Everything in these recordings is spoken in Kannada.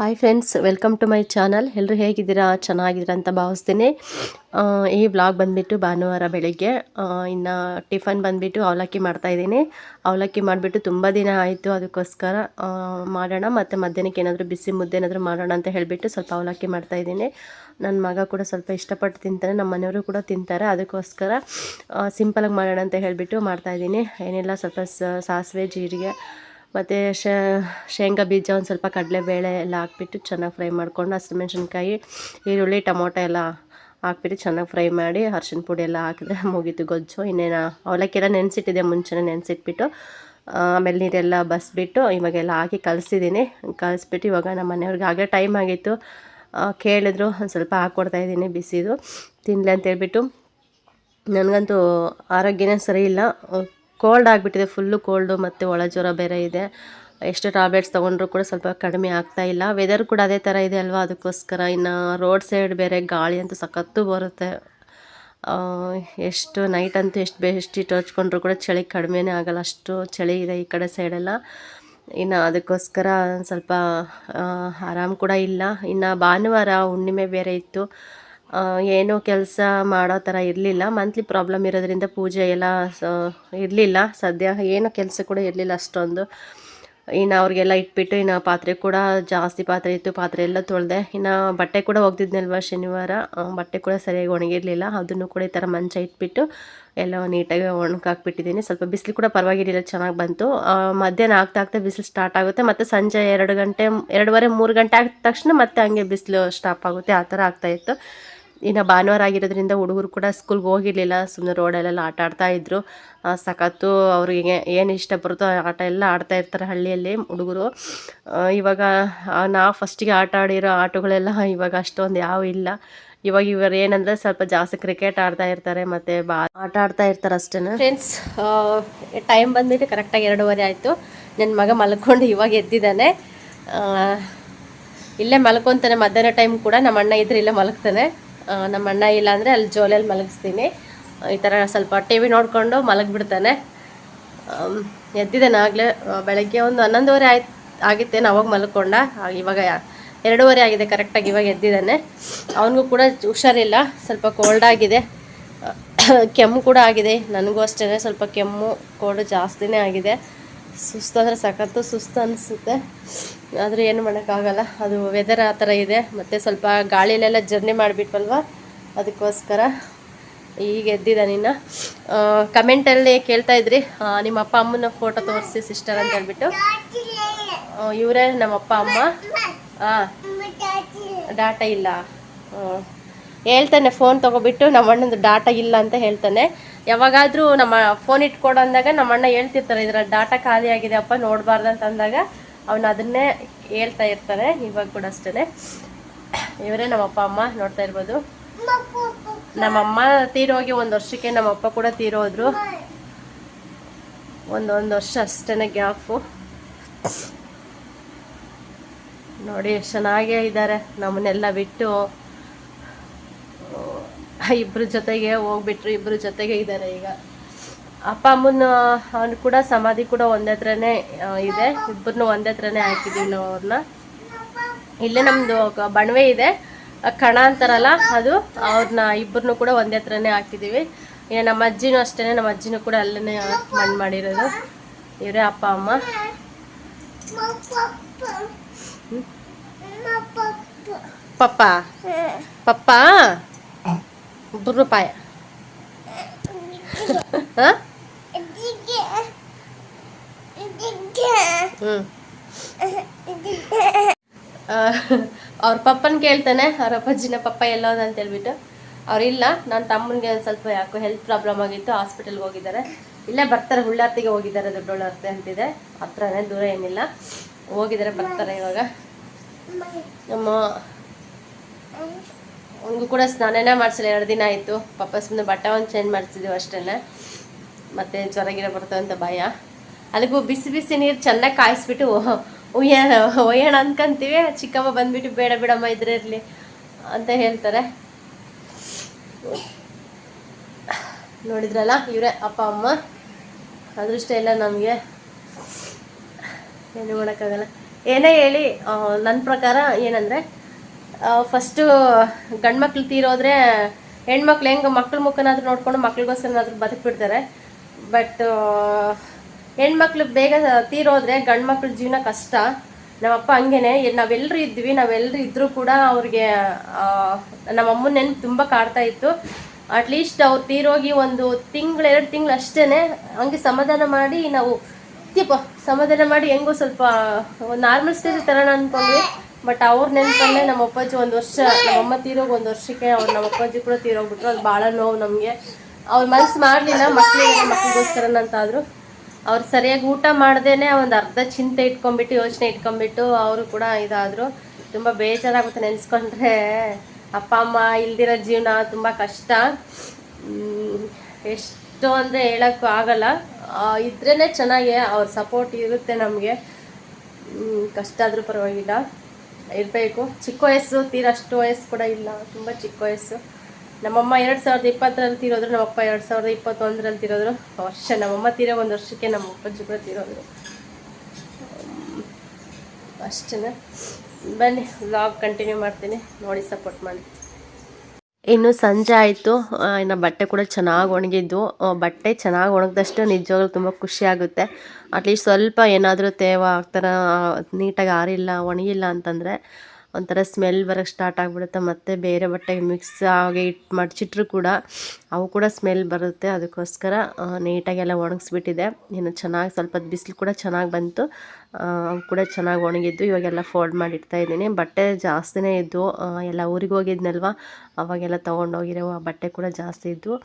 Hi friends welcome to my channel ಎಲ್ಲರೂ ಹೇಗಿದ್ದೀರಾ? ಚೆನ್ನಾಗಿದ್ದೀರಾ ಅಂತ ಭಾವಿಸ್ತೀನಿ. ಈ ಬ್ಲಾಗ್ ಬಂದುಬಿಟ್ಟು ಭಾನುವಾರ ಬೆಳಿಗ್ಗೆ ಇನ್ನು ಟಿಫನ್ ಬಂದುಬಿಟ್ಟು ಅವಲಕ್ಕಿ ಮಾಡ್ತಾಯಿದ್ದೀನಿ ಅವಲಕ್ಕಿ ಮಾಡಿಬಿಟ್ಟು ತುಂಬ ದಿನ ಆಯಿತು, ಅದಕ್ಕೋಸ್ಕರ ಮಾಡೋಣ. ಮತ್ತು ಮಧ್ಯಾಹ್ನಕ್ಕೆ ಏನಾದರೂ ಬಿಸಿ ಮುದ್ದೆ ಏನಾದರೂ ಮಾಡೋಣ ಅಂತ ಹೇಳಿಬಿಟ್ಟು ಸ್ವಲ್ಪ ಅವಲಕ್ಕಿ ಮಾಡ್ತಾಯಿದ್ದೀನಿ ನನ್ನ ಮಗ ಕೂಡ ಸ್ವಲ್ಪ ಇಷ್ಟಪಟ್ಟು ತಿಂತಾನೆ ನಮ್ಮ ಮನೆಯವರು ಕೂಡ ತಿಂತಾರೆ. ಅದಕ್ಕೋಸ್ಕರ ಸಿಂಪಲಾಗಿ ಮಾಡೋಣ ಅಂತ ಹೇಳಿಬಿಟ್ಟು ಮಾಡ್ತಾಯಿದ್ದೀನಿ ಏನಿಲ್ಲ, ಸ್ವಲ್ಪ ಸಾಸಿವೆ, ಜೀರಿಗೆ ಮತ್ತು ಶೇಂಗಾ ಬೀಜ ಒಂದು ಸ್ವಲ್ಪ ಕಡಲೆಬೇಳೆ ಎಲ್ಲ ಹಾಕ್ಬಿಟ್ಟು ಚೆನ್ನಾಗಿ ಫ್ರೈ ಮಾಡ್ಕೊಂಡು ಹಸಿಮೆಣ್ಸಿನ್ಕಾಯಿ ಈರುಳ್ಳಿ, ಟೊಮೊಟೊ ಎಲ್ಲ ಹಾಕ್ಬಿಟ್ಟು ಚೆನ್ನಾಗಿ ಫ್ರೈ ಮಾಡಿ ಅರ್ಶಿನ ಪುಡಿ ಎಲ್ಲ ಹಾಕಿದ್ರೆ ಮುಗೀತು ಗೊಜ್ಜು. ಇನ್ನೇನು ಅವಲಕ್ಕಿಲ್ಲ ನೆನೆಸಿಟ್ಟಿದೆ ಮುಂಚೆನೇ ನೆನೆಸಿಟ್ಬಿಟ್ಟು ಆಮೇಲೆ ನೀರೆಲ್ಲ ಬಸ್ಬಿಟ್ಟು ಇವಾಗೆಲ್ಲ ಹಾಕಿ ಕಲಿಸಿದ್ದೀನಿ ಕಲಿಸ್ಬಿಟ್ಟು ಇವಾಗ ನಮ್ಮ ಮನೆಯವ್ರಿಗೆ ಆಗಲೇ ಟೈಮ್ ಆಗಿತ್ತು. ಕೇಳಿದ್ರು, ಒಂದು ಸ್ವಲ್ಪ ಹಾಕ್ಕೊಡ್ತಾ ಇದ್ದೀನಿ ಬಿಸಿದು. ತಿನ್ನಲಿ ಅಂತೇಳ್ಬಿಟ್ಟು. ನನಗಂತೂ ಆರೋಗ್ಯನೇ ಸರಿ ಇಲ್ಲ. ಕೋಲ್ಡ್ ಆಗಿಬಿಟ್ಟಿದೆ ಫುಲ್ಲು ಕೋಲ್ಡು ಮತ್ತು ಒಳ ಜ್ವರ ಬೇರೆ ಇದೆ. ಎಷ್ಟು ಟ್ಯಾಬ್ಲೆಟ್ಸ್ ತೊಗೊಂಡ್ರು ಕೂಡ ಸ್ವಲ್ಪ ಕಡಿಮೆ ಆಗ್ತಾ ಇಲ್ಲ. ವೆದರ್ ಕೂಡ ಅದೇ ಥರ ಇದೆ ಅಲ್ವಾ? ಅದಕ್ಕೋಸ್ಕರ ಇನ್ನು ರೋಡ್ ಸೈಡ್ ಬೇರೆ ಗಾಳಿ ಅಂತೂ ಸಖತ್ತು ಬರುತ್ತೆ. ಎಷ್ಟು ನೈಟ್ ಅಂತೂ ಎಷ್ಟು ಬೆಸ್ಟ್ ಹಚ್ಕೊಂಡ್ರು ಕೂಡ ಚಳಿ ಕಡಿಮೆನೇ ಆಗಲ್ಲ. ಅಷ್ಟು ಚಳಿ ಇದೆ ಈ ಕಡೆ ಸೈಡೆಲ್ಲ ಇನ್ನು ಅದಕ್ಕೋಸ್ಕರ ಸ್ವಲ್ಪ ಆರಾಮ್ ಕೂಡ ಇಲ್ಲ. ಇನ್ನು ಭಾನುವಾರ ಹುಣ್ಣಿಮೆ ಬೇರೆ ಇತ್ತು. ಏನೂ ಕೆಲಸ ಮಾಡೋ ಥರ ಇರಲಿಲ್ಲ. ಮಂತ್ಲಿ ಪ್ರಾಬ್ಲಮ್ ಇರೋದ್ರಿಂದ ಪೂಜೆ ಎಲ್ಲ ಇರಲಿಲ್ಲ. ಸದ್ಯ ಏನೋ ಕೆಲಸ ಕೂಡ ಇರಲಿಲ್ಲ ಅಷ್ಟೊಂದು. ಇನ್ನು ಅವ್ರಿಗೆಲ್ಲ ಇಟ್ಬಿಟ್ಟು ಇನ್ನು ಪಾತ್ರೆ ಕೂಡ ಜಾಸ್ತಿ ಪಾತ್ರೆ ಇತ್ತು, ಪಾತ್ರೆ ಎಲ್ಲ ತೊಳೆದೆ. ಇನ್ನು ಬಟ್ಟೆ ಕೂಡ ಒಗ್ದಿದ್ನಲ್ವ ಶನಿವಾರ. ಬಟ್ಟೆ ಕೂಡ ಸರಿಯಾಗಿ ಒಣಗಿರಲಿಲ್ಲ. ಅದನ್ನು ಕೂಡ ಈ ಥರ ಮಂಚ ಇಟ್ಬಿಟ್ಟು ಎಲ್ಲ ನೀಟಾಗಿ ಒಣಗಾಕ್ಬಿಟ್ಟಿದ್ದೀನಿ ಸ್ವಲ್ಪ ಬಿಸಿಲು ಕೂಡ ಪರವಾಗಿರಲಿಲ್ಲ, ಚೆನ್ನಾಗಿ ಬಂತು. ಮಧ್ಯಾಹ್ನ ಆಗ್ತಾ ಆಗ್ತಾ ಬಿಸಿಲು ಸ್ಟಾರ್ಟ್ ಆಗುತ್ತೆ. ಮತ್ತು ಸಂಜೆ ಎರಡು ಗಂಟೆ, ಎರಡೂವರೆ ಮೂರು ಗಂಟೆ ಆಗಿದ ತಕ್ಷಣ ಮತ್ತೆ ಹಂಗೆ ಬಿಸಿಲು ಸ್ಟಾಪ್ ಆಗುತ್ತೆ. ಆ ಥರ ಆಗ್ತಾಯಿತ್ತು ಇನ್ನು ಭಾನುವಾರ ಆಗಿರೋದ್ರಿಂದ ಹುಡುಗರು ಕೂಡ ಸ್ಕೂಲ್ಗೆ ಹೋಗಿರಲಿಲ್ಲ ಸುಮ್ಮನೆ ರೋಡಲ್ಲೆಲ್ಲ ಆಟ ಆಡ್ತಾ ಇದ್ರು. ಸಖತ್ತು ಅವ್ರಿಗೆ ಏನು ಇಷ್ಟ ಬರುತ್ತೋ ಆಟ ಎಲ್ಲ ಆಡ್ತಾ ಇರ್ತಾರೆ ಹಳ್ಳಿಯಲ್ಲಿ ಹುಡುಗರು. ಇವಾಗ ನಾವು ಫಸ್ಟಿಗೆ ಆಟ ಆಡಿರೋ ಆಟಗಳೆಲ್ಲ ಇವಾಗ ಅಷ್ಟೊಂದು ಯಾವ ಇಲ್ಲ. ಇವಾಗ ಇವರು ಏನಂದ್ರೆ ಸ್ವಲ್ಪ ಜಾಸ್ತಿ ಕ್ರಿಕೆಟ್ ಆಡ್ತಾ ಇರ್ತಾರೆ ಮತ್ತು ಬಾ, ಆಟ ಆಡ್ತಾ ಇರ್ತಾರೆ ಅಷ್ಟೇ ಫ್ರೆಂಡ್ಸ್ ಟೈಮ್ ಬಂದ್ಬಿಟ್ಟು ಕರೆಕ್ಟಾಗಿ ಎರಡೂವರೆ ಆಯಿತು. ನನ್ನ ಮಗ ಮಲ್ಕೊಂಡು ಇವಾಗ ಎದ್ದಿದ್ದಾನೆ. ಇಲ್ಲೇ ಮಲ್ಕೊತಾನೆ, ಮಧ್ಯಾಹ್ನ ಟೈಮ್ ಕೂಡ ನಮ್ಮ ಅಣ್ಣ ಇದ್ರೆ ಇಲ್ಲೇ ಮಲಗ್ತಾನೆ. ನಮ್ಮ ಅಣ್ಣ ಇಲ್ಲ ಅಂದರೆ ಅಲ್ಲಿ ಜೋಲಿಯಲ್ಲಿ ಮಲಗಿಸ್ತೀನಿ. ಈ ಥರ ಸ್ವಲ್ಪ ಟಿ ವಿ ನೋಡಿಕೊಂಡು ಮಲಗಿಬಿಡ್ತಾನೆ. ಎದ್ದಿದ್ದಾನೆ ಆಗಲೇ ಬೆಳಗ್ಗೆ ಒಂದು ಹನ್ನೊಂದುವರೆ ಆಯ್ತು, ಆಗಿತ್ತೇನು ಅವಾಗ ಮಲ್ಕೊಂಡ. ಇವಾಗ ಎರಡೂವರೆ ಆಗಿದೆ ಕರೆಕ್ಟಾಗಿ ಇವಾಗ ಎದ್ದಿದ್ದಾನೆ. ಅವನಿಗೂ ಕೂಡ ಹುಷಾರಿಲ್ಲ, ಸ್ವಲ್ಪ ಕೋಲ್ಡ್ ಆಗಿದೆ. ಕೆಮ್ಮು ಕೂಡ ಆಗಿದೆ. ನನಗೂ ಅಷ್ಟೇ, ಸ್ವಲ್ಪ ಕೆಮ್ಮು ಕೋಲ್ಡ್ ಜಾಸ್ತಿನೇ ಆಗಿದೆ. ಸುಸ್ತು ಅಂದರೆ ಸಖತ್ತು ಸುಸ್ತು ಅನಿಸುತ್ತೆ. ಆದರೆ ಏನು ಮಾಡೋಕ್ಕಾಗಲ್ಲ. ಅದು ವೆದರ್ ಆ ಥರ ಇದೆ. ಮತ್ತು ಸ್ವಲ್ಪ ಗಾಳಿಲೆಲ್ಲ ಜರ್ನಿ ಮಾಡಿಬಿಟ್ವಲ್ವ? ಅದಕ್ಕೋಸ್ಕರ ಈಗ ಎದ್ದಿದ್ದಾನಿನ್ನ ಕಮೆಂಟಲ್ಲಿ ಕೇಳ್ತಾ ಇದ್ರಿ. ನಿಮ್ಮ ಅಪ್ಪ ಅಮ್ಮನ ಫೋಟೋ ತೋರಿಸಿ ಸಿಸ್ಟರ್ ಅಂತ ಹೇಳ್ಬಿಟ್ಟು. ಇವರೇ ನಮ್ಮ ಅಪ್ಪ, ಅಮ್ಮ. ಹಾಂ ಡಾಟಾ ಇಲ್ಲ. ಹೇಳ್ತಾನೆ ಫೋನ್ ತೊಗೊಬಿಟ್ಟು ನಮ್ಮ ಅಣ್ಣಂದು ಡಾಟಾ ಇಲ್ಲ ಅಂತ ಹೇಳ್ತಾನೆ. ಯಾವಾಗಾದರೂ ನಮ್ಮ ಫೋನ್ ಇಟ್ಕೊಡು ಅಂದಾಗ ನಮ್ಮ ಅಣ್ಣ ಹೇಳ್ತಿರ್ತಾರೆ ಇದರ ಡಾಟಾ ಖಾಲಿ ಆಗಿದೆ ಅಪ್ಪ, ನೋಡಬಾರ್ದು ಅಂತ ಅಂದಾಗ. ಅವನು ಅದನ್ನೇ ಹೇಳ್ತಾ ಇರ್ತಾರೆ, ಇವಾಗ ಕೂಡ ಅಷ್ಟೇ ಇವರೇ ನಮ್ಮ ಅಪ್ಪ, ಅಮ್ಮ ನೋಡ್ತಾ ಇರ್ಬೋದು. ನಮ್ಮಮ್ಮ ತೀರೋಗಿ ಒಂದು ವರ್ಷಕ್ಕೆ ನಮ್ಮಪ್ಪ ಕೂಡ ತೀರೋದ್ರು. ಒಂದೊಂದು ಒಂದು ವರ್ಷ ಅಷ್ಟೇ ಗ್ಯಾಪು. ನೋಡಿ ಎಷ್ಟು ಚೆನ್ನಾಗೇ ಇದ್ದಾರೆ. ನಮ್ಮನ್ನೆಲ್ಲ ಬಿಟ್ಟು ಇಬ್ಬರ ಜೊತೆಗೆ ಹೋಗ್ಬಿಟ್ರು ಇಬ್ಬರ ಜೊತೆಗೆ ಇದ್ದಾರೆ ಈಗ. ಅಪ್ಪ ಅಮ್ಮನ ಅವ್ನು ಕೂಡ ಸಮಾಧಿ ಕೂಡ ಒಂದೇ ಹತ್ರನೇ ಇದೆ. ಇಬ್ಬರನ್ನು ಒಂದೇ ಹತ್ರನೇ ಹಾಕಿದ್ದೀವಿ ನಾವು ಅವ್ರನ್ನ ಇಲ್ಲೇ ನಮ್ಮದು ಬಣವೆ ಇದೆ. ಕಣ ಅಂತಾರಲ್ಲ ಅದು ಅವ್ರನ್ನ ಇಬ್ಬರನ್ನು ಕೂಡ ಒಂದೇ ಹತ್ರನೇ ಹಾಕಿದ್ದೀವಿ ಇನ್ನು ನಮ್ಮ ಅಜ್ಜಿನೂ ಅಷ್ಟೇ ನಮ್ಮ ಅಜ್ಜಿನೂ ಕೂಡ ಅಲ್ಲೇ ಮಣ್ಣು ಮಾಡಿರೋದು. ಇವರೇ ಅಪ್ಪ ಅಮ್ಮ. ಪಪ್ಪ? ಪಪ್ಪ? ಇಬ್ಬರು ಪಾಯ. ಹಾಂ? ಹ್ಞೂ ಅವ್ರ ಪಪ್ಪನ ಕೇಳ್ತಾನೆ, ಅವ್ರ ಅಪ್ಪಾಜಿನ ಪಪ್ಪ ಎಲ್ಲೋದ ಅಂತ ಹೇಳ್ಬಿಟ್ಟು. ಅವ್ರಿಲ್ಲ ನನ್ನ ತಮ್ಮನಿಗೆ ಸ್ವಲ್ಪ ಯಾಕೋ ಹೆಲ್ತ್ ಪ್ರಾಬ್ಲಮ್ ಆಗಿತ್ತು ಹಾಸ್ಪಿಟಲ್ಗೆ ಹೋಗಿದ್ದಾರೆ. ಇಲ್ಲೇ ಬರ್ತಾರೆ ಹುಳ್ಳಾರ್ತಿಗೆ ಹೋಗಿದ್ದಾರೆ ದೊಡ್ಡೋಳಾರ್ತಿ ಅಂತಿದೆ. ಹತ್ರನೇ ದೂರ ಏನಿಲ್ಲ. ಹೋಗಿದ್ದಾರೆ, ಬರ್ತಾರೆ ಇವಾಗ. ನಮ್ಮ ಅವ್ನಿಗೂ ಕೂಡ ಸ್ನಾನನೇ ಮಾಡಿಸಿಲ್ಲ, ಎರಡು ದಿನ ಆಯಿತು. ಪಾಪ ಸುಮ್ಮನೆ ಬಟ್ಟೆ ಒಂದು ಚೇಂಜ್ ಮಾಡಿಸಿದ್ದೀವಿ ಅಷ್ಟೇ ಮತ್ತೆ ಜ್ವರ ಗಿರ ಅಂತ ಭಯ. ಅದಕ್ಕೂ ಬಿಸಿ ಬಿಸಿ ನೀರು ಚೆನ್ನಾಗಿ ಕಾಯಿಸ್ಬಿಟ್ಟು ಒಯ್ಯೋಣ ಒಯ್ಯೋಣ ಅನ್ಕೊಂತೀವಿ. ಚಿಕ್ಕಮ್ಮ ಬಂದ್ಬಿಟ್ಟು, ಬೇಡ, ಬಿಡಮ್ಮ, ಇದ್ರೆ ಇರಲಿ ಅಂತ ಹೇಳ್ತಾರೆ. ನೋಡಿದ್ರಲ್ಲ, ಇವರೇ, ಅಪ್ಪ, ಅಮ್ಮ. ಅದೃಷ್ಟ ಇಲ್ಲ ನಮಗೆ. ಏನು ಮಾಡೋಕ್ಕಾಗಲ್ಲ. ಏನೇ ಹೇಳಿ ನನ್ನ ಪ್ರಕಾರ ಏನಂದರೆ ಫಸ್ಟು ಗಂಡು ಮಕ್ಳು ತೀರೋದ್ರೆ ಹೆಣ್ಮಕ್ಳು ಹೆಂಗೆ ಮಕ್ಳ ಮುಖನಾದ್ರೂ ನೋಡ್ಕೊಂಡು ಮಕ್ಳಿಗೋಸ್ಕರನಾದ್ರೂ ಬದುಕ್ಬಿಡ್ತಾರೆ. ಬಟ್ ಹೆಣ್ಮಕ್ಳು ಬೇಗ ತೀರೋದ್ರೆ ಗಂಡ್ಮಕ್ಳ ಜೀವನ ಕಷ್ಟ. ನಮ್ಮಪ್ಪ ಹಂಗೇನೆ ನಾವೆಲ್ಲರೂ ಇದ್ವಿ ನಾವೆಲ್ಲರೂ ಇದ್ದರೂ ಕೂಡ ಅವ್ರಿಗೆ ನಮ್ಮ ಅಮ್ಮನ ನೆನ್ಪು ತುಂಬ ಕಾಡ್ತಾ ಇತ್ತು. ಅಟ್ಲೀಸ್ಟ್ ಅವ್ರು ತೀರೋಗಿ ಒಂದು ತಿಂಗಳು, ಎರಡು ತಿಂಗಳು ಅಷ್ಟೇ ಹಂಗೆ ಸಮಾಧಾನ ಮಾಡಿ ನಾವು ತಿಪ್ಪ, ಸಮಾಧಾನ ಮಾಡಿ ಹೆಂಗೋ ಸ್ವಲ್ಪ ನಾರ್ಮಲ್ ಸ್ಟೇಜ್ ತರೋಣ ಅನ್ಕೊಂಡ್ವಿ. ಬಟ್ ಅವ್ರ ನೆನಪಲ್ಲೇ ನಮ್ಮ ಅಪ್ಪಾಜಿ ಒಂದು ವರ್ಷ ನಮ್ಮ ಅಮ್ಮ ತೀರೋಗಿ ಒಂದು ವರ್ಷಕ್ಕೆ ಅವ್ರು ನಮ್ಮ ಅಪ್ಪಾಜಿ ಕೂಡ ತೀರೋಗ್ಬಿಟ್ರು. ಅದು ಭಾಳ ನೋವು ನಮಗೆ. ಅವ್ರ ಮನ್ಸು ಮಾಡಲಿಲ್ಲ ಮಕ್ಕಳಿಗೆ ಮಕ್ಳಿಗೋಸ್ಕರನಂತಾದ್ರು ಅವ್ರು ಸರಿಯಾಗಿ ಊಟ ಮಾಡ್ದೇನೆ ಒಂದು ಅರ್ಧ ಚಿಂತೆ ಇಟ್ಕೊಂಡ್ಬಿಟ್ಟು, ಯೋಚನೆ ಇಟ್ಕೊಂಡ್ಬಿಟ್ಟು ಅವರು ಕೂಡ ಇದಾದ್ರು. ತುಂಬ ಬೇಜಾರಾಗುತ್ತೆ ನೆನೆಸ್ಕೊಂಡ್ರೆ. ಅಪ್ಪ, ಅಮ್ಮ ಇಲ್ದಿರೋ ಜೀವನ ತುಂಬ ಕಷ್ಟ. ಎಷ್ಟು ಅಂದರೆ ಹೇಳೋಕ್ಕೂ ಆಗಲ್ಲ. ಇದ್ರೇ ಚೆನ್ನಾಗಿ ಅವ್ರ ಸಪೋರ್ಟ್ ಇರುತ್ತೆ ನಮಗೆ. ಕಷ್ಟ ಆದರೂ ಪರವಾಗಿಲ್ಲ. ಇರಬೇಕು. ಚಿಕ್ಕ ವಯಸ್ಸು ತೀರಷ್ಟು ವಯಸ್ಸು ಕೂಡ ಇಲ್ಲ. ತುಂಬ ಚಿಕ್ಕ ವಯಸ್ಸು. ನಮ್ಮಮ್ಮ ಎರಡು ಸಾವಿರದ ಇಪ್ಪತ್ತರಲ್ಲಿ ತೀರೋದ್ರು, ನಮ್ಮಪ್ಪ ಎರಡು ಸಾವಿರದ ಇಪ್ಪತ್ತೊಂದರಲ್ಲಿ ತೀರೋದ್ರು. ವರ್ಷ ನಮ್ಮಮ್ಮ ತೀರೋ ಒಂದು ವರ್ಷಕ್ಕೆ ನಮ್ಮ ಅಪ್ಪಾಜಿ ಕೂಡ ತೀರೋದ್ರು. ಅಷ್ಟೇ ಬನ್ನಿ ವ್ಲಾಗ್ ಕಂಟಿನ್ಯೂ ಮಾಡ್ತೀನಿ. ನೋಡಿ ಸಪೋರ್ಟ್ ಮಾಡಿ. ಇನ್ನು ಸಂಜೆ ಆಯಿತು. ಇನ್ನು ಬಟ್ಟೆ ಕೂಡ ಚೆನ್ನಾಗಿ ಒಣಗಿದ್ದು. ಬಟ್ಟೆ ಚೆನ್ನಾಗಿ ಒಣಗಿದಷ್ಟು ನಿಜವಾಗ್ಲೂ ತುಂಬ ಖುಷಿ ಆಗುತ್ತೆ. ಅಟ್ಲೀಸ್ಟ್ ಸ್ವಲ್ಪ ಏನಾದರೂ ತೇವ ಆಗ್ತಾರ ನೀಟಾಗಿ ಆರಿಲ್ಲ, ಒಣಗಿಲ್ಲ ಅಂತಂದರೆ ಒಂಥರ ಸ್ಮೆಲ್ ಬರೋಕ್ಕೆ ಸ್ಟಾರ್ಟ್ ಆಗಿಬಿಡುತ್ತೆ. ಮತ್ತು ಬೇರೆ ಬಟ್ಟೆಗೆ ಮಿಕ್ಸ್ ಆಗಿ ಇಟ್ಟು ಮಡಚಿಟ್ರು ಕೂಡ ಅವು ಕೂಡ ಸ್ಮೆಲ್ ಬರುತ್ತೆ. ಅದಕ್ಕೋಸ್ಕರ ನೀಟಾಗಿ ನೀಟಾಗೆಲ್ಲ ಒಣಗಿಸ್ಬಿಟ್ಟಿದೆ. ಇನ್ನು ಚೆನ್ನಾಗಿ ಸ್ವಲ್ಪ ಬಿಸಿಲು ಕೂಡ ಚೆನ್ನಾಗಿ ಬಂತು. ಅವು ಕೂಡ ಚೆನ್ನಾಗಿ ಒಣಗಿದ್ದು. ಇವಾಗೆಲ್ಲ ಫೋಲ್ಡ್ ಮಾಡಿ ಇಡ್ತಾ ಇದ್ದೀನಿ. ಬಟ್ಟೆ ಜಾಸ್ತಿನೇ ಇದ್ದು ಎಲ್ಲ ಊರಿಗೆ ಹೋಗಿದ್ನಲ್ವ? ಅವಾಗೆಲ್ಲ ತೊಗೊಂಡೋಗಿರೋ ಆ ಬಟ್ಟೆ ಕೂಡ ಜಾಸ್ತಿ ಇದ್ವು.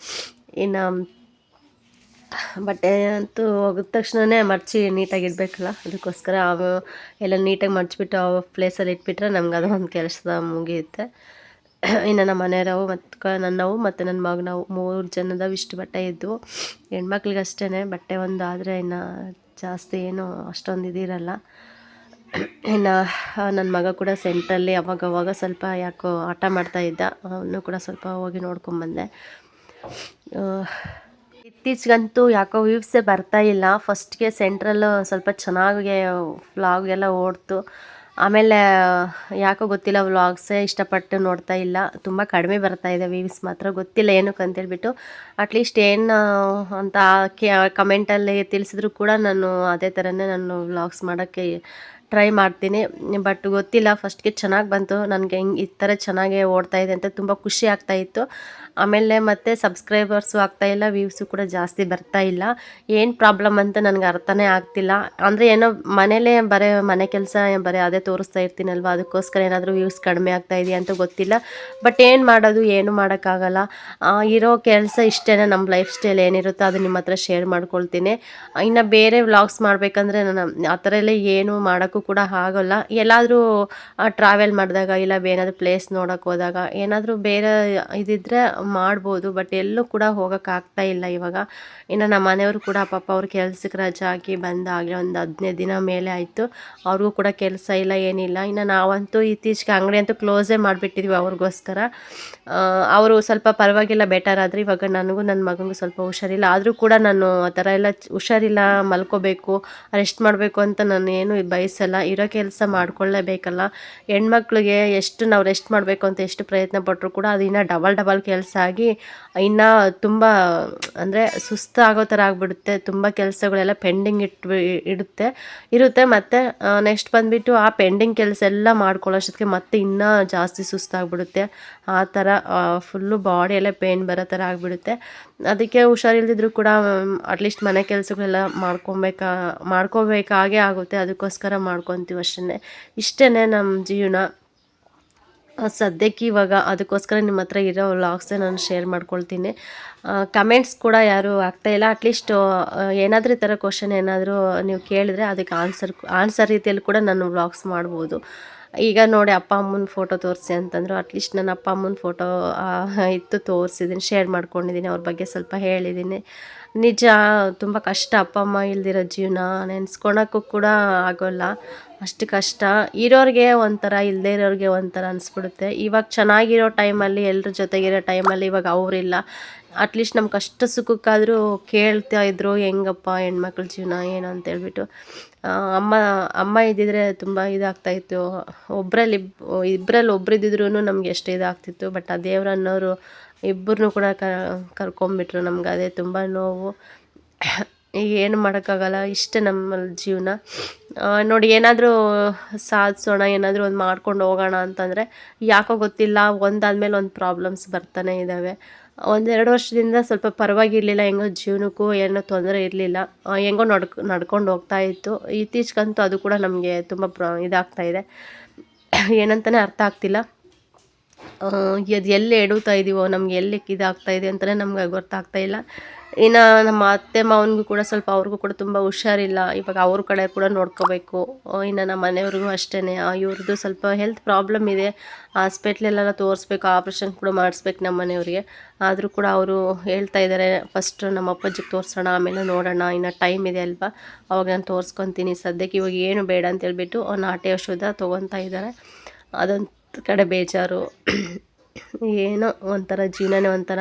ಇನ್ನು ಬಟ್ಟೆ ಅಂತೂ ಹೋಗಿದ ತಕ್ಷಣನೇ ಮಡಚಿ ನೀಟಾಗಿ ಇಡಬೇಕಲ್ಲ, ಅದಕ್ಕೋಸ್ಕರ ಎಲ್ಲ ನೀಟಾಗಿ ಮಡಚಿಬಿಟ್ಟು ಆ ಪ್ಲೇಸಲ್ಲಿ ಇಟ್ಬಿಟ್ರೆ ನಮ್ಗೆ ಅದು ಒಂದು ಕೆಲಸ ಮುಗಿಯುತ್ತೆ. ಇನ್ನು ನಮ್ಮ ಮನೆಯವರು ಮತ್ತು ನನ್ನವು ಮತ್ತು ನನ್ನ ಮಗನವು ಮೂರು ಜನದ ಇಷ್ಟು ಬಟ್ಟೆ ಇದ್ದವು ಹೆಣ್ಮಕ್ಳಿಗೆ ಅಷ್ಟೇ ಬಟ್ಟೆ ಒಂದು ಆದರೆ ಇನ್ನು ಜಾಸ್ತಿ ಏನು ಅಷ್ಟೊಂದು ಇದಿರಲ್ಲ ಇನ್ನು ನನ್ನ ಮಗ ಕೂಡ ಸೆಂಟ್ರಲ್ಲಿ ಅವಾಗವಾಗ ಅವಾಗ ಸ್ವಲ್ಪ ಯಾಕೋ ಆಟ ಮಾಡ್ತಾ ಇದ್ದ, ಅವನು ಕೂಡ ಸ್ವಲ್ಪ ಹೋಗಿ ನೋಡ್ಕೊಂಬಂದೆ ಇತ್ತೀಚೆಗಂತೂ ಯಾಕೋ ವ್ಯೂವ್ಸೇ ಬರ್ತಾ ಇಲ್ಲ. ಫಸ್ಟ್ಗೆ ಸೆಂಟ್ರಲ್ಲು ಸ್ವಲ್ಪ ಚೆನ್ನಾಗಿ ವ್ಲಾಗ್ ಎಲ್ಲ ಓಡ್ತು. ಆಮೇಲೆ, ಯಾಕೋ ಗೊತ್ತಿಲ್ಲ ವ್ಲಾಗ್ಸೇ ಇಷ್ಟಪಟ್ಟು ನೋಡ್ತಾ ಇಲ್ಲ. ತುಂಬ ಕಡಿಮೆ ಬರ್ತಾ ಇದೆ ವ್ಯೂವ್ಸ್ ಮಾತ್ರ. ಗೊತ್ತಿಲ್ಲ ಏನಕ್ಕೆ ಅಂತೇಳ್ಬಿಟ್ಟು. ಅಟ್ಲೀಸ್ಟ್ ಏನು, ಅಂತ ಕಮೆಂಟಲ್ಲಿ ತಿಳಿಸಿದ್ರು ಕೂಡ ನಾನು ಅದೇ ಥರನೇ ನಾನು ವ್ಲಾಗ್ಸ್ ಮಾಡೋಕ್ಕೆ ಟ್ರೈ ಮಾಡ್ತೀನಿ. ಬಟ್ ಗೊತ್ತಿಲ್ಲ ಫಸ್ಟ್ಗೆ ಚೆನ್ನಾಗಿ ಬಂತು. ನನಗೆ ಹಿಂಗೆ ಈ ಥರ ಚೆನ್ನಾಗೇ ಓಡ್ತಾ ಇದೆ ಅಂತ ತುಂಬ ಖುಷಿ ಆಗ್ತಾ ಇತ್ತು. ಆಮೇಲೆ ಮತ್ತೆ ಸಬ್ಸ್ಕ್ರೈಬರ್ಸು ಆಗ್ತಾ ಇಲ್ಲ ವ್ಯೂಸು ಕೂಡ ಜಾಸ್ತಿ ಬರ್ತಾ ಇಲ್ಲ. ಏನು ಪ್ರಾಬ್ಲಮ್ ಅಂತ ನನಗೆ ಅರ್ಥನೇ ಆಗ್ತಿಲ್ಲ. ಅಂದರೆ ಏನೋ ಮನೇಲೇ ಬರೀ ಮನೆ ಕೆಲಸ ಬರೀ ಅದೇ ತೋರಿಸ್ತಾ ಇರ್ತೀನಲ್ವ, ಅದಕ್ಕೋಸ್ಕರ ಏನಾದರೂ ವ್ಯೂಸ್ ಕಡಿಮೆ ಆಗ್ತಾ ಇದೆಯಾ ಅಂತ ಗೊತ್ತಿಲ್ಲ. ಬಟ್ ಏನು ಮಾಡೋದು, ಏನು ಮಾಡೋಕ್ಕಾಗಲ್ಲ. ಇರೋ ಕೆಲಸ ಇಷ್ಟೇ ನಮ್ಮ ಲೈಫ್ ಸ್ಟೈಲ್ ಏನಿರುತ್ತೋ ಅದು ನಿಮ್ಮ ಹತ್ರ ಶೇರ್ ಮಾಡ್ಕೊಳ್ತೀನಿ. ಇನ್ನು ಬೇರೆ ವ್ಲಾಗ್ಸ್ ಮಾಡಬೇಕಂದ್ರೆ ನಾನು ಆ ಥರ ಎಲ್ಲ ಏನು ಮಾಡೋಕ್ಕೂ ಕೂಡ ಆಗೋಲ್ಲ. ಎಲ್ಲಾದರೂ ಟ್ರಾವೆಲ್ ಮಾಡಿದಾಗ ಇಲ್ಲ ಏನಾದರೂ ಪ್ಲೇಸ್ ನೋಡೋಕೆ ಹೋದಾಗ, ಏನಾದರೂ ಬೇರೆ ಇದಿದ್ರೆ ಮಾಡ್ಬೋದು ಬಟ್ ಎಲ್ಲೂ ಕೂಡ ಹೋಗೋಕ್ಕಾಗ್ತಾ ಇಲ್ಲ ಇವಾಗ. ಇನ್ನು ನಮ್ಮ ಮನೆಯವರು ಕೂಡ ಪಾಪ ಅವ್ರ ಕೆಲ್ಸಕ್ಕೆ ರಜೆ ಹಾಕಿ ಬಂದಾಗಲೇ ಒಂದು ಹದಿನೈದು ದಿನ ಮೇಲೆ ಆಯಿತು. ಅವ್ರಿಗೂ ಕೂಡ ಕೆಲಸ ಇಲ್ಲ, ಏನಿಲ್ಲ. ಇನ್ನು ನಾವಂತೂ ಇತ್ತೀಚೆಗೆ ಅಂಗಡಿ ಅಂತೂ ಕ್ಲೋಸೇ ಮಾಡಿಬಿಟ್ಟಿದ್ವಿ ಅವ್ರಿಗೋಸ್ಕರ. ಅವರು ಸ್ವಲ್ಪ ಪರವಾಗಿಲ್ಲ ಬೆಟರ್ ಆದರೆ ಇವಾಗ ನನಗೂ ನನ್ನ ಮಗನಿಗೂ ಸ್ವಲ್ಪ ಹುಷಾರಿಲ್ಲ. ಆದರೂ ಕೂಡ ನಾನು ಆ ಥರ ಎಲ್ಲ ಹುಷಾರಿಲ್ಲ, ಮಲ್ಕೋಬೇಕು ರೆಸ್ಟ್ ಮಾಡಬೇಕು ಅಂತ ನಾನು ಏನು ಬಯಸಲ್ಲ. ಇರೋ ಕೆಲಸ ಮಾಡ್ಕೊಳ್ಳೇಬೇಕಲ್ಲ. ಹೆಣ್ಮಕ್ಳಿಗೆ ಎಷ್ಟು ನಾವು ರೆಸ್ಟ್ ಮಾಡಬೇಕು ಅಂತ ಎಷ್ಟು ಪ್ರಯತ್ನ ಪಟ್ಟರು ಕೂಡ ಅದು ಇನ್ನೂ ಡಬಲ್ ಡಬಲ್ ಕೆಲಸ ಆಗಿ ಇನ್ನು ತುಂಬ, ಅಂದರೆ ಸುಸ್ತಾಗೋ ಥರ ಆಗಿಬಿಡುತ್ತೆ. ತುಂಬ ಕೆಲಸಗಳೆಲ್ಲ ಪೆಂಡಿಂಗ್ ಇಟ್ಬಿ, ಇಡುತ್ತೆ, ಇರುತ್ತೆ. ಮತ್ತು ನೆಕ್ಸ್ಟ್ ಬಂದುಬಿಟ್ಟು ಆ ಪೆಂಡಿಂಗ್ ಕೆಲಸ ಎಲ್ಲ ಮಾಡ್ಕೊಳ್ಳೋಷ್ಟೊತ್ತಿಗೆ ಮತ್ತೆ ಇನ್ನೂ ಜಾಸ್ತಿ ಸುಸ್ತಾಗ್ಬಿಡುತ್ತೆ ಆ ಥರ ಫುಲ್ಲು ಬಾಡಿ ಎಲ್ಲ ಪೇನ್ ಬರೋ ಥರ ಆಗಿಬಿಡುತ್ತೆ. ಅದಕ್ಕೆ ಹುಷಾರಿಲ್ದಿದ್ರು ಕೂಡ ಅಟ್ಲೀಸ್ಟ್ ಮನೆ ಕೆಲಸಗಳೆಲ್ಲ ಮಾಡ್ಕೊಬೇಕಾ, ಮಾಡ್ಕೋಬೇಕಾಗೇ ಆಗುತ್ತೆ. ಅದಕ್ಕೋಸ್ಕರ ಮಾಡ್ಕೊತೀವಿ ಅಷ್ಟೇ ಇಷ್ಟೇ ನಮ್ಮ ಜೀವನ. ಸದ್ಯಕ್ಕೆ ಇವಾಗ ಅದಕ್ಕೋಸ್ಕರ ನಿಮ್ಮ ಹತ್ರ ಇರೋ ವ್ಲಾಗ್ಸೇ ನಾನು ಶೇರ್ ಮಾಡ್ಕೊಳ್ತೀನಿ. ಕಮೆಂಟ್ಸ್ ಕೂಡ ಯಾರು ಆಗ್ತಾಯಿಲ್ಲ ಅಟ್ಲೀಸ್ಟ್ ಏನಾದರೂ ಈ ಥರ ಕ್ವಶನ್ ಏನಾದರೂ ನೀವು ಕೇಳಿದ್ರೆ ಅದಕ್ಕೆ ಆನ್ಸರ್ ಆನ್ಸರ್ ರೀತಿಯಲ್ಲಿ ಕೂಡ ನಾನು ವ್ಲಾಗ್ಸ್ ಮಾಡ್ಬೋದು. ಈಗ ನೋಡಿ ಅಪ್ಪ ಅಮ್ಮನ ಫೋಟೋ ತೋರಿಸಿ ಅಂತಂದ್ರು. ಅಟ್ಲೀಸ್ಟ್ ನನ್ನ ಅಪ್ಪ ಅಮ್ಮನ ಫೋಟೋ ಇತ್ತು ತೋರಿಸಿದ್ದೀನಿ ಶೇರ್ ಮಾಡ್ಕೊಂಡಿದ್ದೀನಿ ಅವ್ರ ಬಗ್ಗೆ ಸ್ವಲ್ಪ ಹೇಳಿದ್ದೀನಿ ನಿಜ, ತುಂಬ ಕಷ್ಟ ಅಪ್ಪ ಅಮ್ಮ ಇಲ್ದಿರೋ ಜೀವನ. ನೆನೆಸ್ಕೊಳಕ್ಕೂ ಕೂಡ ಆಗೋಲ್ಲ. ಅಷ್ಟು ಕಷ್ಟ. ಇರೋರಿಗೆ ಒಂಥರ ಇಲ್ಲದೆ ಇರೋರಿಗೆ ಒಂಥರ ಅನಿಸ್ಬಿಡುತ್ತೆ. ಇವಾಗ ಚೆನ್ನಾಗಿರೋ ಟೈಮಲ್ಲಿ ಎಲ್ಲರ ಜೊತೆಗಿರೋ ಟೈಮಲ್ಲಿ ಇವಾಗ ಅವರಿಲ್ಲ. ಅಟ್ಲೀಸ್ಟ್ ನಮ್ಮ ಕಷ್ಟ ಸುಖಕ್ಕಾದರೂ ಕೇಳ್ತಾ ಇದ್ರು, ಹೆಂಗಪ್ಪ ಹೆಣ್ಮಕ್ಳ ಜೀವನ, ಏನು ಅಂತ ಹೇಳ್ಬಿಟ್ಟು. ಅಮ್ಮ ಅಮ್ಮ ಇದ್ದಿದ್ರೆ ತುಂಬ ಇದಾಗ್ತಾಯಿತ್ತು ಒಬ್ಬರಲ್ಲಿ ಇಬ್ಬರಲ್ಲಿ ಒಬ್ರು ಇದ್ದಿದ್ರು ನಮ್ಗೆ ಎಷ್ಟು ಇದಾಗ್ತಿತ್ತು. ಬಟ್ ಆ ದೇವ್ರನ್ನೋರು ಇಬ್ಬರನ್ನೂ ಕೂಡ ಕರ್ಕೊಂಬಿಟ್ರು ನಮ್ಗೆ. ಅದೇ ತುಂಬ ನೋವು. ಏನು ಮಾಡೋಕ್ಕಾಗಲ್ಲ, ಇಷ್ಟೇ ನಮ್ಮ ಜೀವನ. ನೋಡಿ, ಏನಾದರೂ ಸಾಧಿಸೋಣ, ಏನಾದರೂ ಒಂದು ಮಾಡ್ಕೊಂಡು ಹೋಗೋಣ ಅಂತಂದರೆ ಯಾಕೋ ಗೊತ್ತಿಲ್ಲ, ಒಂದಾದ್ಮೇಲೆ ಒಂದು ಪ್ರಾಬ್ಲಮ್ಸ್ ಬರ್ತಾನೆ ಇದ್ದಾವೆ ಒಂದೆರಡು ವರ್ಷದಿಂದ ಸ್ವಲ್ಪ ಪರವಾಗಿರಲಿಲ್ಲ, ಹೆಂಗೋ ಜೀವನಕ್ಕೂ ಏನೋ ತೊಂದರೆ ಇರಲಿಲ್ಲ. ಹೆಂಗೋ ನಡ್ಕೊ, ನಡ್ಕೊಂಡು ಹೋಗ್ತಾ ಇತ್ತು. ಇತ್ತೀಚೆಗಂತೂ ಅದು ಕೂಡ ನಮಗೆ ತುಂಬ ಪ್ರ, ಇದಾಗ್ತಾ ಇದೆ. ಏನಂತಲೇ ಅರ್ಥ ಆಗ್ತಿಲ್ಲ. ಅದು ಎಲ್ಲಿ ಎಡುತ್ತಾ ಇದೀವೋ, ನಮ್ಗೆ ಎಲ್ಲಿ ಇದಾಗ್ತಾ ಇದೆ ಅಂತಲೇ ನಮ್ಗೆ ಗೊತ್ತಾಗ್ತಾ ಇಲ್ಲ. ಇನ್ನು ನಮ್ಮ ಅತ್ತೆ ಮಾವನಿಗೂ ಕೂಡ ಸ್ವಲ್ಪ ಅವ್ರಿಗೂ ಕೂಡ ತುಂಬ ಹುಷಾರಿಲ್ಲ. ಇವಾಗ ಅವ್ರ ಕಡೆ ಕೂಡ ನೋಡ್ಕೋಬೇಕು. ಇನ್ನು ನಮ್ಮ ಮನೆಯವ್ರಿಗೂ ಅಷ್ಟೇ ಇವ್ರದ್ದು ಸ್ವಲ್ಪ ಹೆಲ್ತ್ ಪ್ರಾಬ್ಲಮ್ ಇದೆ. ಹಾಸ್ಪಿಟ್ಲೆಲ್ಲ ತೋರಿಸ್ಬೇಕು ಆಪ್ರೇಷನ್ ಕೂಡ ಮಾಡಿಸ್ಬೇಕು ನಮ್ಮ ಮನೆಯವ್ರಿಗೆ. ಆದರೂ ಕೂಡ ಅವರು ಹೇಳ್ತಾ ಇದ್ದಾರೆ ಫಸ್ಟ್ ನಮ್ಮ ಅಪ್ಪಾಜಿಗೆ ತೋರಿಸೋಣ, ಆಮೇಲೆ ನೋಡೋಣ. ಇನ್ನು ಟೈಮ್ ಇದೆ ಅಲ್ವಾ? ಅವಾಗ ನಾನು ತೋರಿಸ್ಕೊತೀನಿ. ಸದ್ಯಕ್ಕೆ ಇವಾಗ ಏನು ಬೇಡ ಅಂತೇಳ್ಬಿಟ್ಟು ನಾಟಿ ಔಷಧ ತೊಗೊತಾ ಇದ್ದಾರೆ ಅದೊಂದು ಕಡೆ ಬೇಜಾರು. ಏನೋ ಒಂಥರ ಜೀವನನೇ ಒಂಥರ.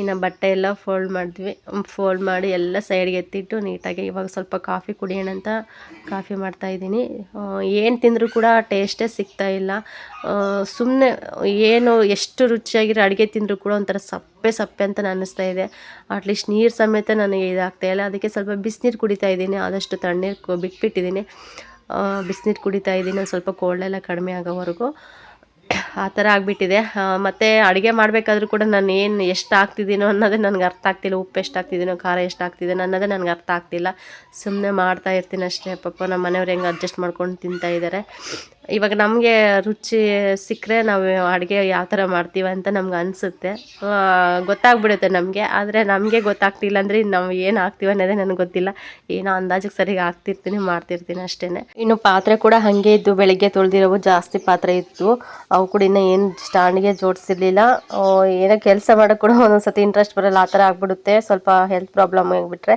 ಇನ್ನು ಬಟ್ಟೆ ಎಲ್ಲ ಫೋಲ್ಡ್ ಮಾಡಿದ್ವಿ. ಫೋಲ್ಡ್ ಮಾಡಿ ಎಲ್ಲ ಸೈಡ್ಗೆ ಎತ್ತಿಟ್ಟು ನೀಟಾಗಿ ಇವಾಗ ಸ್ವಲ್ಪ ಕಾಫಿ ಕುಡಿಯೋಣ ಅಂತ ಕಾಫಿ ಮಾಡ್ತಾಯಿದ್ದೀನಿ ಏನು ತಿಂದರೂ ಕೂಡ ಟೇಸ್ಟೇ ಸಿಗ್ತಾ ಇಲ್ಲ. ಸುಮ್ಮನೆ ಏನು ಎಷ್ಟು ರುಚಿಯಾಗಿರೋ ಅಡುಗೆ ತಿಂದರೂ ಕೂಡ ಒಂಥರ ಸಪ್ಪೆ ಸಪ್ಪೆ ಅಂತ ಅನ್ನಿಸ್ತಾ ಇದೆ. ಅಟ್ಲೀಸ್ಟ್ ನೀರು ಸಮೇತ ನನಗೆ ಇದಾಗ್ತಾ ಇಲ್ಲ. ಅದಕ್ಕೆ ಸ್ವಲ್ಪ ಬಿಸಿನೀರು ಕುಡಿತಾ ಇದ್ದೀನಿ. ಆದಷ್ಟು ತಣ್ಣೀರು ಬಿಟ್ಬಿಟ್ಟಿದ್ದೀನಿ. ಬಿಸಿನೀರು ಕುಡಿತಾ ಇದ್ದೀನಿ. ಸ್ವಲ್ಪ ಕೋಲ್ಡೆಲ್ಲ ಕಡಿಮೆ ಆಗೋವರೆಗೂ. ಆ ಥರ ಆಗಿಬಿಟ್ಟಿದೆ. ಮತ್ತು ಅಡುಗೆ ಮಾಡಬೇಕಾದ್ರೂ ಕೂಡ ನಾನು ಏನು ಎಷ್ಟು ಆಗ್ತಿದ್ದೀನೋ ಅನ್ನೋದೇ ನನಗೆ ಅರ್ಥ ಆಗ್ತಿಲ್ಲ. ಉಪ್ಪು ಎಷ್ಟು ಹಾಕ್ತಿದ್ದೀನೋ ಖಾರ ಎಷ್ಟು ಹಾಕ್ತಿದ್ದೀನೋ ಅನ್ನೋದೇ ನನಗೆ ಅರ್ಥ ಆಗ್ತಿಲ್ಲ. ಸುಮ್ಮನೆ ಮಾಡ್ತಾ ಇರ್ತೀನಿ ಅಷ್ಟೇ. ಪಾಪ ನಮ್ಮ ಮನೆಯವ್ರು ಹೆಂಗೆ ಅಡ್ಜಸ್ಟ್ ಮಾಡ್ಕೊಂಡು ತಿಂತಾ ಇದ್ದಾರೆ ಇವಾಗ ನಮಗೆ ರುಚಿ ಸಿಕ್ಕರೆ ನಾವು ಅಡುಗೆ ಯಾವ ಥರ ಮಾಡ್ತೀವ ಅಂತ ನಮ್ಗೆ ಅನಿಸುತ್ತೆ. ಗೊತ್ತಾಗ್ಬಿಡುತ್ತೆ ನಮಗೆ. ಆದರೆ ನಮಗೆ ಗೊತ್ತಾಗ್ತಿಲ್ಲ ಅಂದರೆ ನಾವು ಏನು ಹಾಕ್ತೀವಿ ಅನ್ನೋದೇ ನನಗೆ ಗೊತ್ತಿಲ್ಲ. ಏನೋ ಅಂದಾಜಿಗೆ ಸರಿಯಾಗಿ ಹಾಕ್ತಿರ್ತೀನಿ ಮಾಡ್ತಿರ್ತೀನಿ ಅಷ್ಟೇ ಇನ್ನು ಪಾತ್ರೆ ಕೂಡ ಹಾಗೆ ಇದ್ದು, ಬೆಳಗ್ಗೆ ತೊಳೆದಿರೋವು ಜಾಸ್ತಿ ಪಾತ್ರೆ ಇತ್ತು. ಅವು ಕೂಡ ಇನ್ನೂ ಏನು ಸ್ಟ್ಯಾಂಡ್ಗೆ ಜೋಡಿಸಿರ್ಲಿಲ್ಲ. ಏನೋ ಕೆಲಸ ಮಾಡೋಕ್ಕೆ ಕೂಡ ಒಂದೊಂದು ಸತಿ ಇಂಟ್ರೆಸ್ಟ್ ಬರಲ್ಲ, ಆ ಥರ ಆಗಿಬಿಡುತ್ತೆ. ಸ್ವಲ್ಪ ಹೆಲ್ತ್ ಪ್ರಾಬ್ಲಮ್ ಆಗಿಬಿಟ್ರೆ.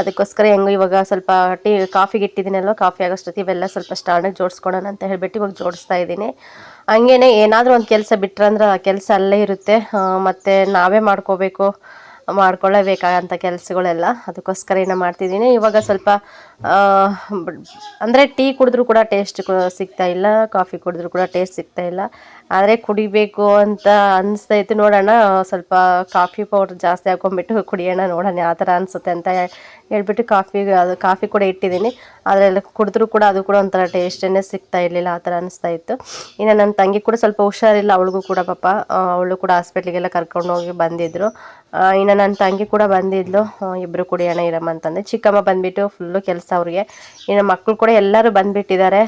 ಅದಕ್ಕೋಸ್ಕರ ಹೆಂಗೋ ಇವಾಗ ಸ್ವಲ್ಪ ಟೀ ಕಾಫಿಗೆ ಇಟ್ಟಿದ್ದೀನಲ್ವ ಕಾಫಿ ಆಗೋಷ್ಟೊತ್ತಿ ಇವೆಲ್ಲ ಸ್ವಲ್ಪ ಸ್ಟ್ಯಾಂಡಿಗೆ ಜೋಡಿಸ್ಕೊಳೋಣ ಅಂತ ಹೇಳಿಬಿಟ್ಟು ಇವಾಗ ಜೋಡಿಸ್ತಾ ಇದ್ದೀನಿ. ಹಂಗೇನೆ ಏನಾದರೂ ಒಂದು ಕೆಲಸ ಬಿಟ್ರಂದ್ರೆ ಆ ಕೆಲಸ ಅಲ್ಲೇ ಇರುತ್ತೆ. ಮತ್ತು ನಾವೇ ಮಾಡ್ಕೋಬೇಕು. ಮಾಡ್ಕೊಳ್ಳೇಬೇಕಾಗಂಥ ಕೆಲಸಗಳೆಲ್ಲ. ಅದಕ್ಕೋಸ್ಕರ ಏನೋ ಮಾಡ್ತಿದ್ದೀನಿ. ಇವಾಗ ಸ್ವಲ್ಪ ಅಂದರೆ ಟೀ ಕುಡಿದ್ರೂ ಕೂಡ ಟೇಸ್ಟ್ ಸಿಗ್ತಾ ಇಲ್ಲ, ಕಾಫಿ ಕುಡಿದ್ರೂ ಕೂಡ ಟೇಸ್ಟ್ ಸಿಗ್ತಾ ಇಲ್ಲ. ಆದರೆ ಕುಡಿಬೇಕು ಅಂತ ಅನಿಸ್ತೈತೆ ನೋಡೋಣ ಸ್ವಲ್ಪ ಕಾಫಿ ಪೌಡ್ರ್ ಜಾಸ್ತಿ ಹಾಕೊಂಡ್ಬಿಟ್ಟು ಕುಡಿಯೋಣ ನೋಡೋಣ ಯಾವ ಥರ ಅನಿಸುತ್ತೆ ಅಂತ ಹೇಳ್ಬಿಟ್ಟು ಕಾಫಿ, ಅದು ಕಾಫಿ ಕೂಡ ಇಟ್ಟಿದ್ದೀನಿ. ಅದರೆಲ್ಲ ಕುಡಿದ್ರೂ ಕೂಡ ಅದು ಕೂಡ ಒಂಥರ ಟೇಸ್ಟೇ ಸಿಗ್ತಾ ಇರಲಿಲ್ಲ, ಆ ಥರ ಅನಿಸ್ತಾ ಇತ್ತು ಇನ್ನು ನನ್ನ ತಂಗಿ ಕೂಡ ಸ್ವಲ್ಪ ಹುಷಾರಿಲ್ಲ, ಅವಳಿಗೂ ಕೂಡ ಪಾಪ ಅವಳು ಕೂಡ ಹಾಸ್ಪಿಟ್ಲಿಗೆಲ್ಲ ಕರ್ಕೊಂಡು ಹೋಗಿ ಬಂದಿದ್ದರು ಇನ್ನು ನನ್ನ ತಂಗಿ ಕೂಡ ಬಂದಿದ್ಲು. ಇಬ್ಬರು ಕುಡಿಯೋಣ ಇರಮ್ಮ ಅಂತಂದೆ. ಚಿಕ್ಕಮ್ಮ ಬಂದುಬಿಟ್ಟು ಫುಲ್ಲು ಕೆಲಸ ಅವ್ರಿಗೆ. ಇನ್ನು ಮಕ್ಕಳು ಕೂಡ ಎಲ್ಲರೂ ಬಂದುಬಿಟ್ಟಿದ್ದಾರೆ.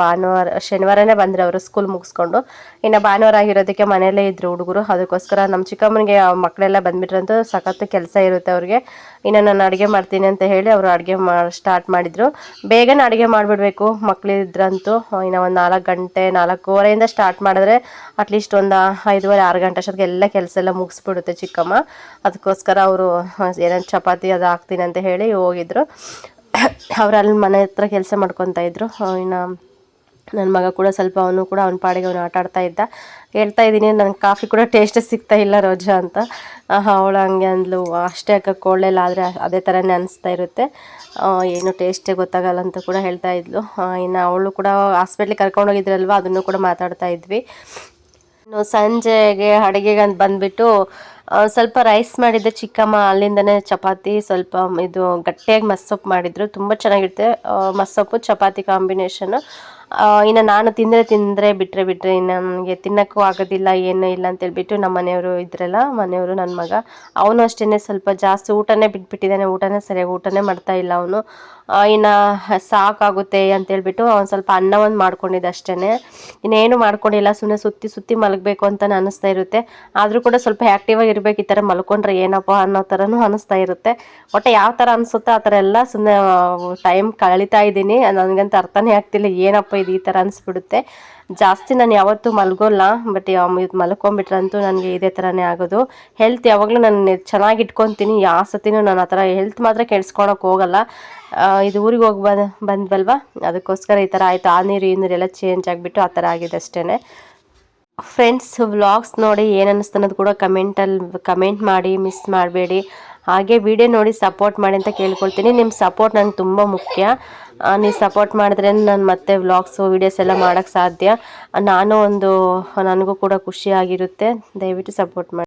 ಭಾನುವಾರ, ಶನಿವಾರನೇ ಬಂದರೆ ಅವರು ಸ್ಕೂಲ್ ಮುಗಿಸ್ಕೊಂಡು. ಇನ್ನು ಭಾನುವಾರ ಆಗಿರೋದಕ್ಕೆ ಮನೆಯಲ್ಲೇ ಇದ್ದರು ಹುಡುಗರು. ಅದಕ್ಕೋಸ್ಕರ ನಮ್ಮ ಚಿಕ್ಕಮ್ಮನಿಗೆ ಮಕ್ಕಳೆಲ್ಲ ಬಂದ್ಬಿಟ್ರಂತೂ ಸಖತ್ತು ಕೆಲಸ ಇರುತ್ತೆ ಅವ್ರಿಗೆ. ಇನ್ನು ನಾನು ಅಡುಗೆ ಮಾಡ್ತೀನಿ ಅಂತ ಹೇಳಿ ಅವರು ಅಡುಗೆ ಮಾ ಸ್ಟಾರ್ಟ್ ಮಾಡಿದರು. ಬೇಗನೆ ಅಡುಗೆ ಮಾಡಿಬಿಡ್ಬೇಕು ಮಕ್ಕಳಿದ್ರಂತೂ ಇನ್ನು ಒಂದು ನಾಲ್ಕು ಗಂಟೆ, ನಾಲ್ಕೂವರೆಯಿಂದ ಸ್ಟಾರ್ಟ್ ಮಾಡಿದ್ರೆ ಅಟ್ಲೀಸ್ಟ್ ಒಂದು ಐದುವರೆ, ಆರು ಗಂಟೆ ಅಷ್ಟೊತ್ತಿಗೆ ಎಲ್ಲ ಕೆಲಸ ಎಲ್ಲ ಮುಗಿಸ್ಬಿಡುತ್ತೆ ಚಿಕ್ಕಮ್ಮ. ಅದಕ್ಕೋಸ್ಕರ ಅವರು ಏನೇನು ಚಪಾತಿ ಅದು ಹಾಕ್ತೀನಿ ಅಂತ ಹೇಳಿ ಹೋಗಿದ್ರು. ಅವರಲ್ಲಿ ಮನೆ ಹತ್ರ ಕೆಲಸ ಮಾಡ್ಕೊತಾ ಇದ್ರು. ಇನ್ನು ನನ್ನ ಮಗ ಕೂಡ ಸ್ವಲ್ಪ ಅವನು ಕೂಡ ಅವನ ಪಾಡಿಗೆ ಅವನು ಆಟ ಆಡ್ತಾ ಇದ್ದ. ಹೇಳ್ತಾ ಇದ್ದೀನಿ, ನನಗೆ ಕಾಫಿ ಕೂಡ ಟೇಸ್ಟ್ ಸಿಗ್ತಾ ಇಲ್ಲ ರೋಜಾ ಅಂತ. ಅವಳು ಹಂಗೆ ಅಂದ್ಲು, ಅಷ್ಟೇ ಅಕ್ಕ ಕೋಳ್ಳೆಲ್ಲ ಆದರೆ ಅದೇ ಥರನೇ ಅನಿಸ್ತಾ ಇರುತ್ತೆ. ಏನು ಟೇಸ್ಟೇ ಗೊತ್ತಾಗಲ್ಲ ಅಂತ ಕೂಡ ಹೇಳ್ತಾ ಇದ್ಲು. ಇನ್ನು ಅವಳು ಕೂಡ ಹಾಸ್ಪಿಟ್ಲಿಗೆ ಕರ್ಕೊಂಡೋಗಿದ್ರಲ್ವ ಅದನ್ನು ಕೂಡ ಮಾತಾಡ್ತಾ ಇದ್ವಿ. ಇನ್ನು ಸಂಜೆಗೆ ಅಡುಗೆಗೆ ಅಂತ ಬಂದುಬಿಟ್ಟು ಸ್ವಲ್ಪ ರೈಸ್ ಮಾಡಿದ್ದೆ ಚಿಕ್ಕಮ್ಮ, ಅಲ್ಲಿಂದನೇ ಚಪಾತಿ, ಸ್ವಲ್ಪ ಇದು ಗಟ್ಟಿಯಾಗಿ ಮಸ್ಸೊಪ್ಪು ಮಾಡಿದ್ರು. ತುಂಬ ಚೆನ್ನಾಗಿರುತ್ತೆ. ಮಸ್ಸೊಪ್ಪು, ಚಪಾತಿ ಕಾಂಬಿನೇಷನ್ ಇನ್ನು ನಾನು ತಿಂದರೆ ತಿಂದರೆ ಬಿಟ್ಟರೆ ಬಿಟ್ಟರೆ ಇನ್ನು ನನಗೆ ತಿನ್ನೋಕ್ಕೂ ಆಗೋದಿಲ್ಲ, ಏನೂ ಇಲ್ಲ ಅಂತೇಳ್ಬಿಟ್ಟು ನಮ್ಮ ಮನೆಯವರು ಇದ್ರಲ್ಲ, ಮನೆಯವರು ನನ್ನ ಮಗ, ಅವನು ಅಷ್ಟೇ ಸ್ವಲ್ಪ ಜಾಸ್ತಿ ಊಟನೇ ಬಿಟ್ಬಿಟ್ಟಿದ್ದಾನೆ, ಊಟನೇ ಸರಿಯಾಗಿ ಊಟನೇ ಮಾಡ್ತಾ ಇಲ್ಲ ಅವನು. ಇನ್ನು ಸಾಕಾಗುತ್ತೆ ಅಂತೇಳ್ಬಿಟ್ಟು ಅವ್ನು ಸ್ವಲ್ಪ ಅನ್ನ ಒಂದು ಮಾಡ್ಕೊಂಡಿದ್ದೆ ಅಷ್ಟೇ ಇನ್ನೇನು ಮಾಡ್ಕೊಂಡಿಲ್ಲ ಸುಮ್ಮನೆ ಸುತ್ತಿ ಸುತ್ತಿ ಮಲಗಬೇಕು ಅಂತ ಅನ್ನಿಸ್ತಾ ಇರುತ್ತೆ. ಆದರೂ ಕೂಡ ಸ್ವಲ್ಪ ಆ್ಯಕ್ಟಿವ್ ಇರಬೇಕು, ಈ ಥರ ಮಲ್ಕೊಂಡ್ರೆ ಏನಪ್ಪ ಅನ್ನೋ ಥರನೂ ಅನ್ನಿಸ್ತಾ ಇರುತ್ತೆ. ಒಟ್ಟು ಯಾವ ಥರ ಅನಿಸುತ್ತೋ ಆ ಥರ ಎಲ್ಲ ಸುಮ್ಮನೆ ಟೈಮ್ ಕಳೀತಾ ಇದ್ದೀನಿ. ನನಗಂತ ಅರ್ಥನೇ ಆಗ್ತಿಲ್ಲ, ಏನಪ್ಪ ಇದು ಈ ಥರ ಅನಿಸ್ಬಿಡುತ್ತೆ. ಜಾಸ್ತಿ ನಾನು ಯಾವತ್ತೂ ಮಲ್ಗೋಲ್ಲ ಬಟ್ ಇದು ಮಲ್ಕೊಂಬಿಟ್ರಂತೂ ನನಗೆ ಇದೇ ಥರನೇ ಆಗೋದು. ಹೆಲ್ತ್ ಯಾವಾಗಲೂ ನಾನು ಚೆನ್ನಾಗಿ ಇಟ್ಕೊತೀನಿ ಯಾವ ಸತಿನೂ ನಾನು ಆ ಥರ ಹೆಲ್ತ್ ಮಾತ್ರ ಕೆಡ್ಸ್ಕೊಳಕ್ಕೆ ಹೋಗಲ್ಲ. ಇದು ಊರಿಗೆ ಹೋಗಿ ಬಂದು, ಬಂದ್ವಲ್ವ? ಅದಕ್ಕೋಸ್ಕರ ಈ ಥರ ಆಯಿತು. ಆ ನೀರು, ಈ ನೀರು ಎಲ್ಲ ಚೇಂಜ್ ಆಗಿಬಿಟ್ಟು ಆ ಥರ ಆಗಿದೆ ಅಷ್ಟೇ ಫ್ರೆಂಡ್ಸ್ ವ್ಲಾಗ್ಸ್ ನೋಡಿ ಏನು ಅನ್ನೋದು ಕೂಡ ಕಮೆಂಟಲ್ಲಿ ಕಮೆಂಟ್ ಮಾಡಿ ಮಿಸ್ ಮಾಡಬೇಡಿ. ಹಾಗೆ ವಿಡಿಯೋ ನೋಡಿ ಸಪೋರ್ಟ್ ಮಾಡಿ ಅಂತ ಕೇಳ್ಕೊಳ್ತೀನಿ. ನಿಮ್ಮ ಸಪೋರ್ಟ್ ನನಗೆ ತುಂಬ ಮುಖ್ಯ. ನೀವು ಸಪೋರ್ಟ್ ಮಾಡಿದ್ರೆ ನಾನು ಮತ್ತೆ ವ್ಲಾಗ್ಸು ವೀಡಿಯೋಸ್ ಎಲ್ಲ ಮಾಡೋಕ್ಕೆ ಸಾಧ್ಯ. ನಾನು ಒಂದು, ನನಗೂ ಕೂಡ ಖುಷಿಯಾಗಿರುತ್ತೆ ದಯವಿಟ್ಟು ಸಪೋರ್ಟ್ ಮಾಡಿ.